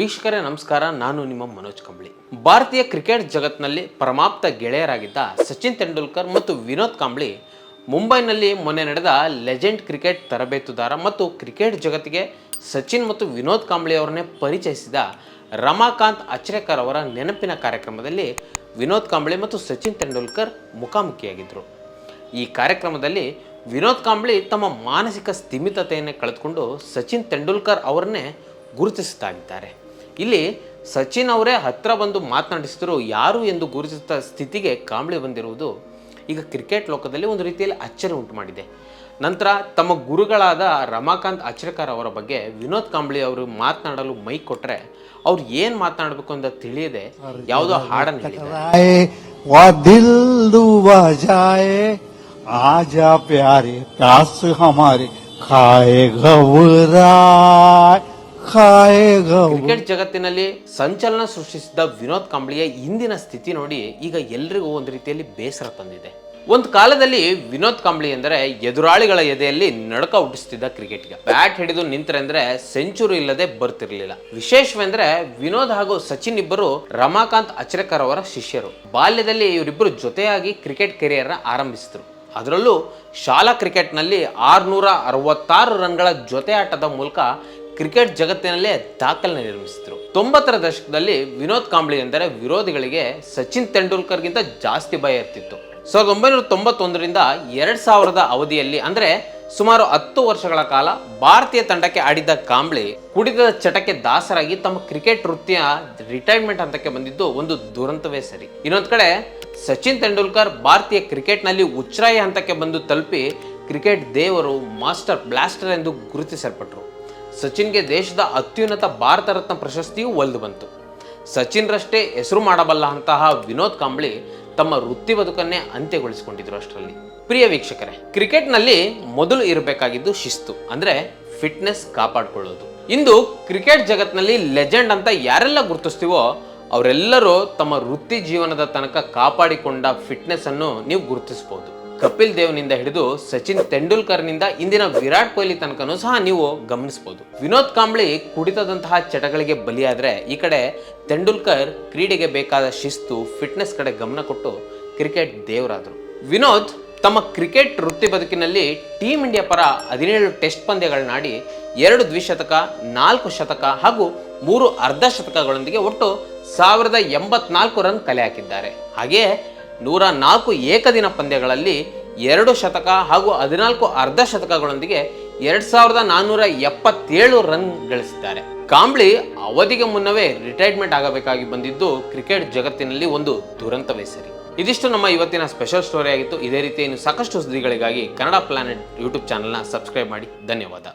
ವೀಕ್ಷಕರೇ, ನಮಸ್ಕಾರ. ನಾನು ನಿಮ್ಮ ಮನೋಜ್ ಕಂಬಳಿ. ಭಾರತೀಯ ಕ್ರಿಕೆಟ್ ಜಗತ್ನಲ್ಲಿ ಪರಮಾಪ್ತ ಗೆಳೆಯರಾಗಿದ್ದ ಸಚಿನ್ ತೆಂಡೂಲ್ಕರ್ ಮತ್ತು ವಿನೋದ್ ಕಾಂಬ್ಳಿ ಮುಂಬೈನಲ್ಲಿ ಮೊನ್ನೆ ನಡೆದ ಲೆಜೆಂಡ್ ಕ್ರಿಕೆಟ್ ತರಬೇತುದಾರ ಮತ್ತು ಕ್ರಿಕೆಟ್ ಜಗತ್ತಿಗೆ ಸಚಿನ್ ಮತ್ತು ವಿನೋದ್ ಕಾಂಬ್ಳಿ ಅವರನ್ನೇ ಪರಿಚಯಿಸಿದ ರಮಾಕಾಂತ್ ಅಚ್ರೇಕರ್ ಅವರ ನೆನಪಿನ ಕಾರ್ಯಕ್ರಮದಲ್ಲಿ ವಿನೋದ್ ಕಾಂಬ್ಳಿ ಮತ್ತು ಸಚಿನ್ ತೆಂಡೂಲ್ಕರ್ ಮುಖಾಮುಖಿಯಾಗಿದ್ದರು. ಈ ಕಾರ್ಯಕ್ರಮದಲ್ಲಿ ವಿನೋದ್ ಕಾಂಬ್ಳಿ ತಮ್ಮ ಮಾನಸಿಕ ಸ್ಥಿಮಿತತೆಯನ್ನು ಕಳೆದುಕೊಂಡು ಸಚಿನ್ ತೆಂಡೂಲ್ಕರ್ ಅವರನ್ನೇ ಗುರುತಿಸುತ್ತಾ ಇಲ್ಲಿ ಸಚಿನ್ ಅವರೇ ಹತ್ತಿರ ಬಂದು ಮಾತನಾಡಿಸಿದ್ರು, ಯಾರು ಎಂದು ಗುರುತಿಸಿದ ಸ್ಥಿತಿಗೆ ಕಾಂಬ್ಳಿ ಬಂದಿರುವುದು ಈಗ ಕ್ರಿಕೆಟ್ ಲೋಕದಲ್ಲಿ ಒಂದು ರೀತಿಯಲ್ಲಿ ಅಚ್ಚರಿ ಉಂಟು ಮಾಡಿದೆ ನಂತರ ತಮ್ಮ ಗುರುಗಳಾದ ರಮಾಕಾಂತ್ ಅಚ್ರೇಕರ್ ಅವರ ಬಗ್ಗೆ ವಿನೋದ್ ಕಾಂಬ್ಳಿ ಅವರು ಮಾತನಾಡಲು ಮೈ ಕೊಟ್ಟರೆ ಅವ್ರು ಏನು ಮಾತನಾಡಬೇಕು ಅಂತ ತಿಳಿಯದೆ ಯಾವುದೋ ಹಾಡನ್ನು ಹೇಳಿದ್ದಾರೆ. ಕ್ರಿಕೆಟ್ ಜಗತ್ತಿನಲ್ಲಿ ಸಂಚಲನ ಸೃಷ್ಟಿಸಿದ ವಿನೋದ್ ಕಂಬಳಿಯ ಇಂದಿನ ಸ್ಥಿತಿ ನೋಡಿ ಈಗ ಎಲ್ರಿಗೂ ಒಂದು ರೀತಿಯಲ್ಲಿ ಬೇಸರ ತಂದಿದೆ. ಒಂದು ಕಾಲದಲ್ಲಿ ವಿನೋದ್ ಕಂಬಳಿ ಎಂದರೆ ಎದುರಾಳಿಗಳ ಎದೆಯಲ್ಲಿ ನಡಕ ಹುಟ್ಟಿಸ್ತಿದ್ದ ಕ್ರಿಕೆಟ್ಗೆ. ಬ್ಯಾಟ್ ಹಿಡಿದು ನಿಂತರೆಂದ್ರೆ ಸೆಂಚುರಿ ಇಲ್ಲದೆ ಬರ್ತಿರ್ಲಿಲ್ಲ. ವಿಶೇಷವೆಂದ್ರೆ ವಿನೋದ್ ಹಾಗೂ ಸಚಿನ್ ಇಬ್ಬರು ರಮಾಕಾಂತ್ ಅಚ್ರೇಕರ್ ಅವರ ಶಿಷ್ಯರು. ಬಾಲ್ಯದಲ್ಲಿ ಇವರಿಬ್ಬರು ಜೊತೆಯಾಗಿ ಕ್ರಿಕೆಟ್ ಕೆರಿಯರ್ ಆರಂಭಿಸಿದ್ರು. ಅದರಲ್ಲೂ ಶಾಲಾ ಕ್ರಿಕೆಟ್ನಲ್ಲಿ ಆರುನೂರ ಅರವತ್ತಾರು ರನ್ಗಳ ಜೊತೆ ಆಟದ ಮೂಲಕ ಕ್ರಿಕೆಟ್ ಜಗತ್ತಿನಲ್ಲೇ ದಾಖಲೆ ನಿರ್ಮಿಸಿದ್ರು. ತೊಂಬತ್ತರ ದಶಕದಲ್ಲಿ ವಿನೋದ್ ಕಾಂಬ್ಳಿ ಎಂದರೆ ವಿರೋಧಿಗಳಿಗೆ ಸಚಿನ್ ತೆಂಡೂಲ್ಕರ್ಗಿಂತ ಜಾಸ್ತಿ ಭಯ ಇರ್ತಿತ್ತು. ಸಾವಿರದ ಒಂಬೈನೂರ ತೊಂಬತ್ತೊಂದರಿಂದ ಎರಡ್ ಸಾವಿರದ ಅವಧಿಯಲ್ಲಿ ಅಂದ್ರೆ ಸುಮಾರು ಹತ್ತು ವರ್ಷಗಳ ಕಾಲ ಭಾರತೀಯ ತಂಡಕ್ಕೆ ಆಡಿದ್ದ ಕಾಂಬ್ಳಿ ಕುಡಿದ ಚಟಕ್ಕೆ ದಾಸರಾಗಿ ತಮ್ಮ ಕ್ರಿಕೆಟ್ ವೃತ್ತಿಯ ರಿಟೈರ್ಮೆಂಟ್ ಹಂತಕ್ಕೆ ಬಂದಿದ್ದು ಒಂದು ದುರಂತವೇ ಸರಿ. ಇನ್ನೊಂದು ಕಡೆ ಸಚಿನ್ ತೆಂಡೂಲ್ಕರ್ ಭಾರತೀಯ ಕ್ರಿಕೆಟ್ನಲ್ಲಿ ಉಚ್ಛ್ರಾಯ ಹಂತಕ್ಕೆ ಬಂದು ತಲುಪಿ ಕ್ರಿಕೆಟ್ ದೇವರು ಮಾಸ್ಟರ್ ಬ್ಲಾಸ್ಟರ್ ಎಂದು ಗುರುತಿಸಲ್ಪಟ್ರು. ಸಚಿನ್ಗೆ ದೇಶದ ಅತ್ಯುನ್ನತ ಭಾರತ ರತ್ನ ಪ್ರಶಸ್ತಿಯೂ ಒಲ್ದು ಬಂತು. ಸಚಿನ್ ರಷ್ಟೇ ಹೆಸರು ಮಾಡಬಲ್ಲ ಅಂತಹ ವಿನೋದ್ ಕಾಂಬ್ಳಿ ತಮ್ಮ ವೃತ್ತಿ ಬದುಕನ್ನೇ ಅಂತ್ಯಗೊಳಿಸಿಕೊಂಡಿದ್ರು ಅಷ್ಟರಲ್ಲಿ. ಪ್ರಿಯ ವೀಕ್ಷಕರೇ, ಕ್ರಿಕೆಟ್ನಲ್ಲಿ ಮೊದಲು ಇರಬೇಕಾಗಿದ್ದು ಶಿಸ್ತು, ಅಂದರೆ ಫಿಟ್ನೆಸ್ ಕಾಪಾಡಿಕೊಳ್ಳೋದು. ಇಂದು ಕ್ರಿಕೆಟ್ ಜಗತ್ನಲ್ಲಿ ಲೆಜೆಂಡ್ ಅಂತ ಯಾರೆಲ್ಲ ಗುರುತಿಸ್ತೀವೋ, ಅವರೆಲ್ಲರೂ ತಮ್ಮ ವೃತ್ತಿ ಜೀವನದ ತನಕ ಕಾಪಾಡಿಕೊಂಡ ಫಿಟ್ನೆಸ್ ಅನ್ನು ನೀವು ಗುರುತಿಸಬಹುದು ಕಪಿಲ್ ದೇವ್ನಿಂದ ಹಿಡಿದು ಸಚಿನ್ ತೆಂಡೂಲ್ಕರ್ನಿಂದ ಇಂದಿನ ವಿರಾಟ್ ಕೊಹ್ಲಿ ತನಕನೂ ಸಹ ನೀವು ಗಮನಿಸಬಹುದು ವಿನೋದ್ ಕಾಂಬ್ಳಿ ಕುಡಿತದಂತಹ ಚಟಗಳಿಗೆ ಬಲಿಯಾದ್ರೆ ಈ ಕಡೆ ತೆಂಡೂಲ್ಕರ್ ಕ್ರೀಡೆಗೆ ಬೇಕಾದ ಶಿಸ್ತು ಫಿಟ್ನೆಸ್ ಕಡೆ ಗಮನ ಕೊಟ್ಟು ಕ್ರಿಕೆಟ್ ದೇವರಾದರು. ವಿನೋದ್ ತಮ್ಮ ಕ್ರಿಕೆಟ್ ವೃತ್ತಿ ಬದುಕಿನಲ್ಲಿ ಟೀಮ್ ಇಂಡಿಯಾ ಪರ ಹದಿನೇಳು ಟೆಸ್ಟ್ ಪಂದ್ಯಗಳನ್ನಾಡಿ ಎರಡು ದ್ವಿಶತಕ, ನಾಲ್ಕು ಶತಕ ಹಾಗೂ ಮೂರು ಅರ್ಧ ಶತಕಗಳೊಂದಿಗೆ ಒಟ್ಟು ಸಾವಿರದ ಎಂಬತ್ನಾಲ್ಕು ರನ್ ಕಲೆ ಹಾಕಿದ್ದಾರೆ. ಹಾಗೆಯೇ ನೂರ ನಾಲ್ಕು ಏಕದಿನ ಪಂದ್ಯಗಳಲ್ಲಿ ಎರಡು ಶತಕ ಹಾಗೂ ಹದಿನಾಲ್ಕು ಅರ್ಧ ಶತಕಗಳೊಂದಿಗೆ ಎರಡ್ ಸಾವಿರದ ನಾನ್ನೂರ ಎಪ್ಪತ್ತೇಳು ರನ್ ಗಳಿಸಿದ್ದಾರೆ. ಕಾಂಬ್ಳಿ ಅವಧಿಗೆ ಮುನ್ನವೇ ರಿಟೈರ್ಮೆಂಟ್ ಆಗಬೇಕಾಗಿ ಬಂದಿದ್ದು ಕ್ರಿಕೆಟ್ ಜಗತ್ತಿನಲ್ಲಿ ಒಂದು ದುರಂತವೇ ಸರಿ. ಇದಿಷ್ಟು ನಮ್ಮ ಇವತ್ತಿನ ಸ್ಪೆಷಲ್ ಸ್ಟೋರಿ ಆಗಿತ್ತು. ಇದೇ ರೀತಿ ಇನ್ನು ಸಾಕಷ್ಟು ಸುದ್ದಿಗಳಿಗಾಗಿ ಕನ್ನಡ ಪ್ಲಾನೆಟ್ ಯೂಟ್ಯೂಬ್ ಚಾನಲ್ನ ಸಬ್ಸ್ಕ್ರೈಬ್ ಮಾಡಿ. ಧನ್ಯವಾದ.